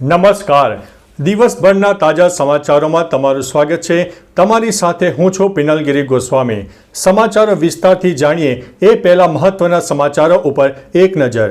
નમસ્કાર. દિવસભરના તાજા સમાચારોમાં તમારું સ્વાગત છે. તમારી સાથે હું છું પિનલગીરી ગોસ્વામી. સમાચારો વિસ્તારથી જાણીએ એ પહેલા મહત્વના સમાચારો ઉપર એક નજર.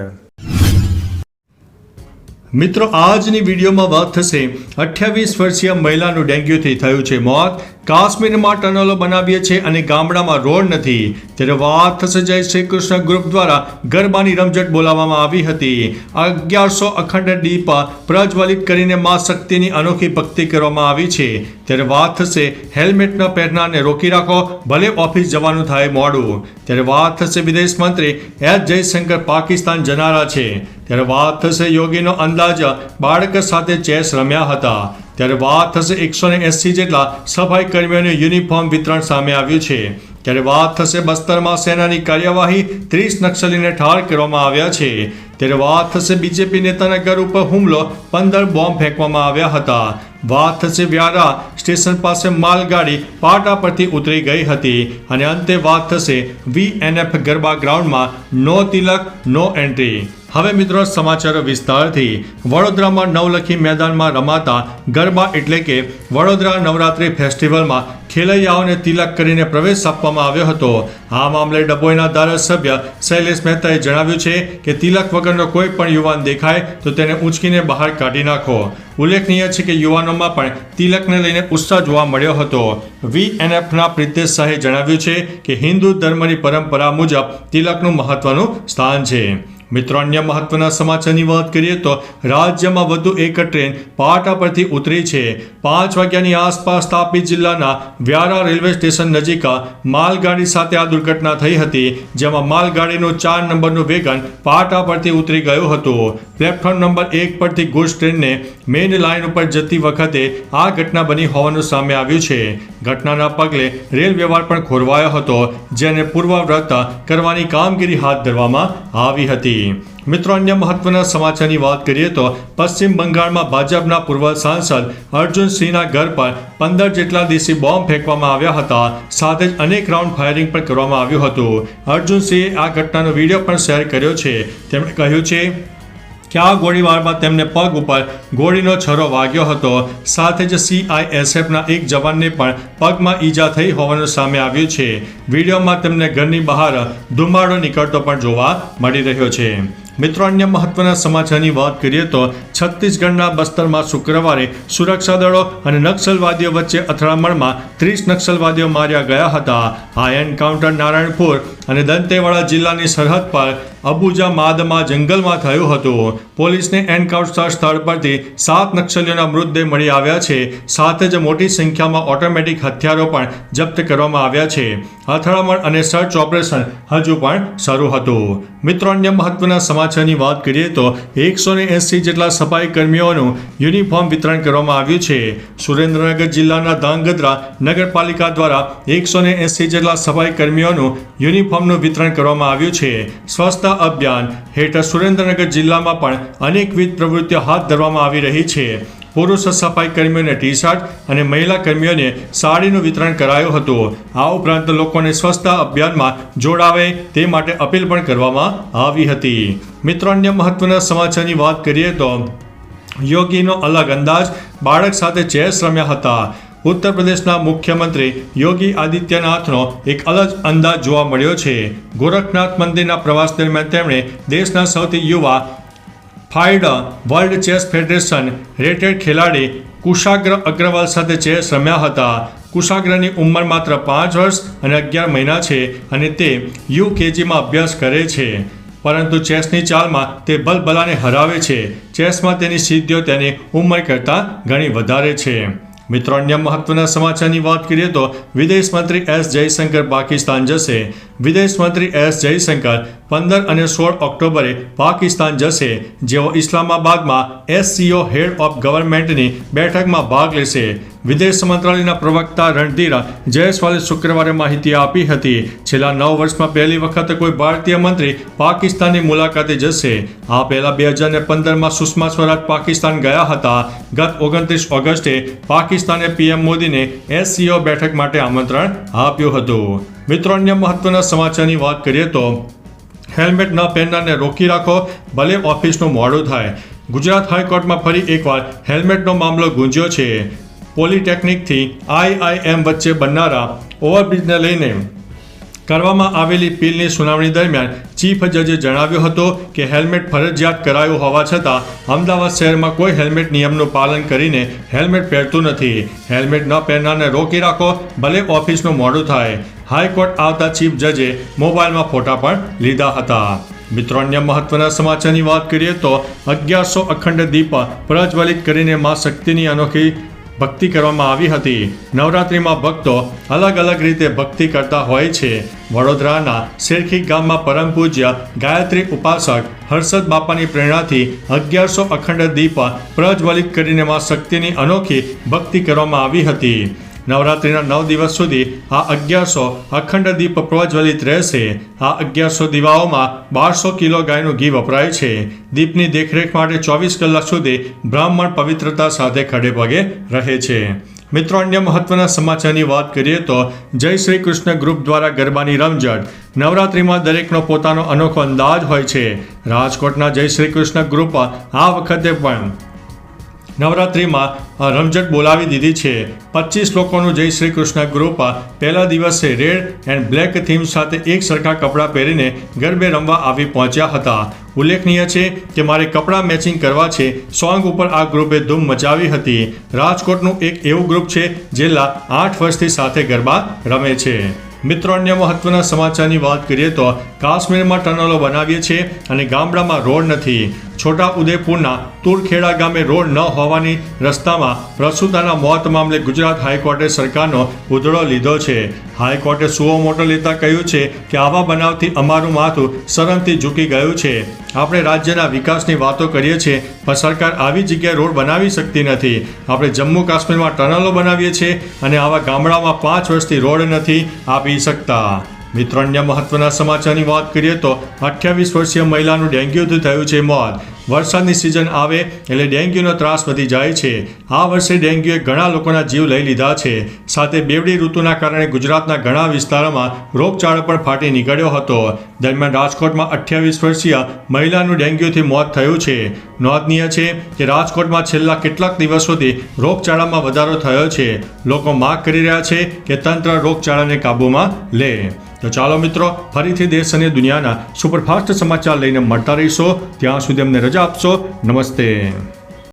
મિત્રો, આજની વિડીયોમાં વાત થશે અઠ્યાવીસ વર્ષીય મહિલાનું ડેન્ગ્યુથી થયું છે મોત. કાશ્મીરમાં ટનલો બનાવીએ છીએ અને ગામડામાં રોડ નથી. ત્યારે વાત થશે જય શ્રી કૃષ્ણ ગ્રુપ દ્વારા ગરબાની રમઝટ બોલાવવામાં આવી હતી. અગિયારસો અખંડ દીપ પ્રજ્વલિત કરીને મા શક્તિની અનોખી ભક્તિ કરવામાં આવી છે. ત્યારે વાત થશે હેલ્મેટ ન પહેરનારને રોકી રાખો, ભલે ઓફિસ જવાનું થાય મોડું. ત્યારે વાત થશે વિદેશ મંત્રી એસ જયશંકર પાકિસ્તાન જનારા છે. ત્યારે વાત થશે યોગીનો અંદાજ બાળક સાથે ચેસ રમ્યા હતા. ત્યારે વાત થશે એકસો ને એસી જેટલા સફાઈ કર્મીઓને યુનિફોર્મ વિતરણ સામે આવ્યું છે. ત્યારે વાત થશે બસ્તરમાં સેનાની કાર્યવાહી ત્રીસ નક્સલીને ઠાર કરવામાં આવ્યા છે. ત્યારે વાત થશે બીજેપી નેતાના ઘર ઉપર હુમલો પંદર બોમ્બ ફેંકવામાં આવ્યા હતા. વાત થશે વ્યારા સ્ટેશન પાસે માલગાડી પાટા પરથી ઉતરી ગઈ હતી. અને અંતે વાત થશે વીએનએફ ગરબા ગ્રાઉન્ડમાં નો તિલક, નો એન્ટ્રી. હવે મિત્રો સમાચારો વિસ્તારથી વડોદરામાં નવલખી મેદાનમાં રમાતા ગરબા એટલે કે વડોદરા નવરાત્રિ ફેસ્ટિવલમાં ખેલૈયાઓને તિલક કરીને પ્રવેશ આપવામાં આવ્યો હતો. આ મામલે ડભોઈના ધારાસભ્ય શૈલેષ મહેતાએ જણાવ્યું છે કે તિલક વગરનો કોઈ પણ યુવાન દેખાય તો તેને ઉંચકીને બહાર કાઢી નાખો. ઉલ્લેખનીય છે કે યુવાનોમાં પણ તિલકને લઈને ઉત્સાહ જોવા મળ્યો હતો. વીએનએફના પ્રિતેશ શાહે જણાવ્યું છે કે હિન્દુ ધર્મની પરંપરા મુજબ તિલકનું મહત્વનું સ્થાન છે. મિત્રો, અન્ય મહત્વના સમાચારની વાત કરીએ તો રાજ્યમાં વધુ એક ટ્રેન પાટા પરથી ઉતરી છે. પાંચ વાગ્યાની આસપાસ તાપી જિલ્લાના વ્યારા રેલવે સ્ટેશન નજીક માલગાડી સાથે આ દુર્ઘટના થઈ હતી, જેમાં માલગાડીનું ચાર નંબરનું વેગન પાટા પરથી ઉતરી ગયું હતું. પ્લેટફોર્મ નંબર એક પરથી ગુડ્સ ટ્રેનને મેઇન લાઇન ઉપર જતી વખતે આ ઘટના બની હોવાનું સામે આવ્યું છે. ઘટનાના પગલે રેલ વ્યવહાર પણ ખોરવાયો હતો, જેને પૂર્વવ્રત કરવાની કામગીરી હાથ ધરવામાં આવી હતી. મિત્રો, અન્ય મહત્વના સમાચારની વાત કરીએ તો પશ્ચિમ બંગાળમાં ભાજપના પૂર્વ સાંસદ અર્જુન સિંહના ઘર પર પંદર જેટલા દેશી બોમ્બ ફેંકવામાં આવ્યા હતા. સાથે જ અનેક રાઉન્ડ ફાયરિંગ પણ કરવામાં આવ્યું હતું. અર્જુન સિંહે આ ઘટનાનો વીડિયો પણ શેર કર્યો છે. તેમણે કહ્યું છે કે આ ગોળીબારમાં તેમને પગ ઉપર ગોળીનો છરો વાગ્યો હતો? સાથે જ સીઆઈએસએફના એક જવાનને પણ પગમાં ઈજા થઈ હોવાનું સામે આવ્યું છે. વિડીયોમાં તેમને ઘરની બહાર ધુમાડો નીકળતો પણ જોવા મળી રહ્યો છે. મિત્રો, અન્ય મહત્વના સમાચારની વાત કરીએ તો છત્તીસગઢના બસ્તરમાં શુક્રવારે સુરક્ષા દળો અને નક્સલવાદીઓ વચ્ચે અથડામણમાં ત્રીસ નક્સલવાદીઓ માર્યા ગયા હતા. આ એન્કાઉન્ટર નારાયણપુર અને દંતેવાડા જિલ્લાની સરહદ પર અબુજા માદમાં જંગલમાં થયું હતું. પોલીસને એન્કાઉન્ટર સ્થળ પરથી સાત નક્સલીઓના મૃતદેહ મળી આવ્યા છે. સાથે જ મોટી સંખ્યામાં ઓટોમેટિક હથિયારો પણ જપ્ત કરવામાં આવ્યા છે. અથડામણ અને સર્ચ ઓપરેશન હજુ પણ શરૂ હતું. મિત્રો, અન્ય મહત્વના સમાચારની વાત કરીએ તો એકસો ને એંસી જેટલા સફાઈ કર્મીઓનું યુનિફોર્મ વિતરણ કરવામાં આવ્યું છે. સુરેન્દ્રનગર જિલ્લાના ધાંગધ્રા નગરપાલિકા દ્વારા એકસો ને એંસી જેટલા સફાઈ કર્મીઓનું યુનિફોર્મનું વિતરણ કરવામાં આવ્યું છે. સ્વચ્છતા અભિયાન હેઠળ સુરેન્દ્રનગર જિલ્લામાં પણ અનેકવિધ પ્રવૃત્તિઓ હાથ ધરવામાં આવી રહી છે. પુરુષ સફાઈ કર્મીઓને ટી શર્ટ અને મહિલા કર્મીઓને સાડીનું વિતરણ કરાયું હતું. આ ઉપરાંત લોકોને સ્વચ્છતા અભિયાનમાં જોડાવે તે માટે અપીલ પણ કરવામાં આવી હતી. મિત્રો, અન્ય મહત્વના સમાચારની વાત કરીએ તો યોગીનો અલગ અંદાજ બાળક સાથે ચેસ રમ્યા હતા. ઉત્તર પ્રદેશના મુખ્યમંત્રી યોગી આદિત્યનાથનો એક અલગ અંદાજ જોવા મળ્યો છે. ગોરખનાથ મંદિરના પ્રવાસ દરમિયાન તેમણે દેશના સૌથી યુવા FIDE World Chess Federation rated ખેલાડી કુશાગ્ર અગ્રવાલ સાથે ચેસ રમ્યા હતા. કુશાગ્રની ઉંમર માત્ર પાંચ વર્ષ અને અગિયાર મહિના છે અને તે યુકેજીમાં અભ્યાસ કરે છે. પરંતુ ચેસની ચાલમાં તે બલબલાને હરાવે છે. ચેસમાં તેની સિદ્ધિઓ તેની ઉંમર કરતાં ઘણી વધારે છે. મિત્રો, અન્ય મહત્વના સમાચારની વાત કરીએ તો વિદેશ મંત્રી એસ જયશંકર પાકિસ્તાન જશે. વિદેશ મંત્રી એસ જયશંકર પંદર અને સોળ ઓક્ટોબરે પાકિસ્તાન જશે, જેઓ ઇસ્લામાબાદમાં એસસીઓ હેડ ઓફ ગવર્મેન્ટની બેઠકમાં ભાગ લેશે. વિદેશ મંત્રાલયના પ્રવક્તા રણધીર જયસ્વાલે શુક્રવારે માહિતી આપી હતી, છેલ્લા નવ વર્ષમાં પહેલી વખત કોઈ ભારતીય મંત્રી પાકિસ્તાનની મુલાકાતે જશે. આ પહેલા બે હજાર પંદરમાં સુષ્મા સ્વરાજ પાકિસ્તાન ગયા હતા. ગત ઓગણત્રીસ ઓગસ્ટે પાકિસ્તાને પીએમ મોદીને એસસીઓ બેઠક માટે આમંત્રણ આપ્યું હતું. મિત્રો, અન્ય મહત્વના સમાચારની વાત કરીએ તો હેલ્મેટ ન પહેરનારને રોકી રાખો, ભલે ઓફિસનું મોડું થાય. ગુજરાત હાઈકોર્ટમાં ફરી એકવાર હેલ્મેટનો મામલો ગુંજ્યો છે. પોલિટેકનિકથી આઈઆઈએમ વચ્ચે બનનારા ઓવરબ્રિજને લઈને કરવામાં આવેલી પીલની સુનાવણી દરમિયાન ચીફ જજે જણાવ્યું હતું કે હેલ્મેટ ફરજિયાત કરાયું હોવા છતાં અમદાવાદ શહેરમાં કોઈ હેલ્મેટ નિયમનું પાલન કરીને હેલ્મેટ પહેરતું નથી. હેલ્મેટ ન પહેરનારને રોકી રાખો, ભલે ઓફિસનું મોડું થાય. હાઈકોર્ટ આવતા ચીફ જજે મોબાઈલમાં ફોટા પણ લીધા હતા. મિત્રો, અન્ય મહત્વના સમાચારની વાત કરીએ તો અગિયારસો અખંડ દીપ પ્રજ્વલિત કરીને મા શક્તિની અનોખી ભક્તિ કરવામાં આવી હતી. નવરાત્રિમાં ભક્તો અલગ અલગ રીતે ભક્તિ કરતા હોય છે. વડોદરાના શેરખી ગામમાં પરમ પૂજ્ય ગાયત્રી ઉપાસક હર્ષદ બાપાની પ્રેરણાથી અગિયારસો અખંડ દીપ પ્રજ્વલિત કરીને મા શક્તિની અનોખી ભક્તિ કરવામાં આવી હતી. નવરાત્રિના નવ દિવસ સુધી આ અગિયારસો અખંડ દીપ પ્રજ્વલિત રહેશે. આ અગિયારસો દીવાઓમાં બારસો કિલો ગાયનું ઘી વપરાય છે. દીપની દેખરેખ માટે ચોવીસ કલાક સુધી બ્રાહ્મણ પવિત્રતા સાથે ખડે પગે રહે છે. મિત્રો, અન્ય મહત્વના સમાચારની વાત કરીએ તો જય શ્રી કૃષ્ણ ગ્રુપ દ્વારા ગરબાની રમઝટ. નવરાત્રિમાં દરેકનો પોતાનો અનોખો અંદાજ હોય છે. રાજકોટના જય શ્રી કૃષ્ણ ગ્રુપ આ વખતે પણ નવરાત્રિમાં રમઝટ બોલાવી દીધી છે. પચીસ લોકોનું જય શ્રી કૃષ્ણ ગ્રુપ પહેલા દિવસે રેડ એન્ડ બ્લેક થીમ સાથે એક સરખા કપડાં પહેરીને ગરબે રમવા આવી પહોંચ્યા હતા. ઉલ્લેખનીય છે કે મારે કપડાં મેચિંગ કરવા છે, સોંગ ઉપર આ ગ્રુપે ધૂમ મચાવી હતી. રાજકોટનું એક એવું ગ્રુપ છે, જેલા આઠ વર્ષથી સાથે ગરબા રમે છે. મિત્રો, અન્ય મહત્વના સમાચારની વાત કરીએ તો કાશ્મીરમાં ટનલો બનાવીએ છીએ અને ગામડામાં રોડ નથી. છોટા ઉદેપુરના તુરખેડા ગામે રોડ ન હોવાની રસ્તામાં પ્રસૂતાના મોત મામલે ગુજરાત હાઈકોર્ટે સરકારનો ઉધડો લીધો છે. હાઈકોર્ટે સુઓ મોટો લેતા કહ્યું છે કે આવા બનાવથી અમારું માથું શરમથી ઝૂકી ગયું છે. આપણે રાજ્યના વિકાસની વાતો કરીએ છીએ, પણ સરકાર આવી જગ્યાએ રોડ બનાવી શકતી નથી. આપણે જમ્મુ કાશ્મીરમાં ટનલો બનાવીએ છીએ અને આવા ગામડામાં પાંચ વર્ષથી રોડ નથી. આપી શકતા? મિત્રો, અન્ય મહત્વના સમાચારની વાત કરીએ તો અઠ્યાવીસ વર્ષીય મહિલાનું ડેન્ગ્યુથી થયું છે મોત. વરસાદની સિઝન આવે એટલે ડેન્ગ્યુનો ત્રાસ વધી જાય છે. આ વર્ષે ડેન્ગ્યુએ ઘણા લોકોના જીવ લઈ લીધા છે. સાથે બેવડી ઋતુના કારણે ગુજરાતના ઘણા વિસ્તારોમાં રોગચાળો પણ ફાટી નીકળ્યો હતો. દરમિયાન રાજકોટમાં અઠ્યાવીસ વર્ષીય મહિલાનું ડેન્ગ્યુથી મોત થયું છે. નોંધનીય છે કે રાજકોટમાં છેલ્લા કેટલાક દિવસોથી રોગચાળામાં વધારો થયો છે. લોકો માગ કરી રહ્યા છે કે તંત્ર રોગચાળાને કાબૂમાં લે. તો ચાલો મિત્રો, ફરીથી દેશ અને દુનિયાના સુપરફાસ્ટ સમાચાર લઈને મળતા રહીશો. ત્યાં સુધી અમને રજા આપશો. નમસ્તે.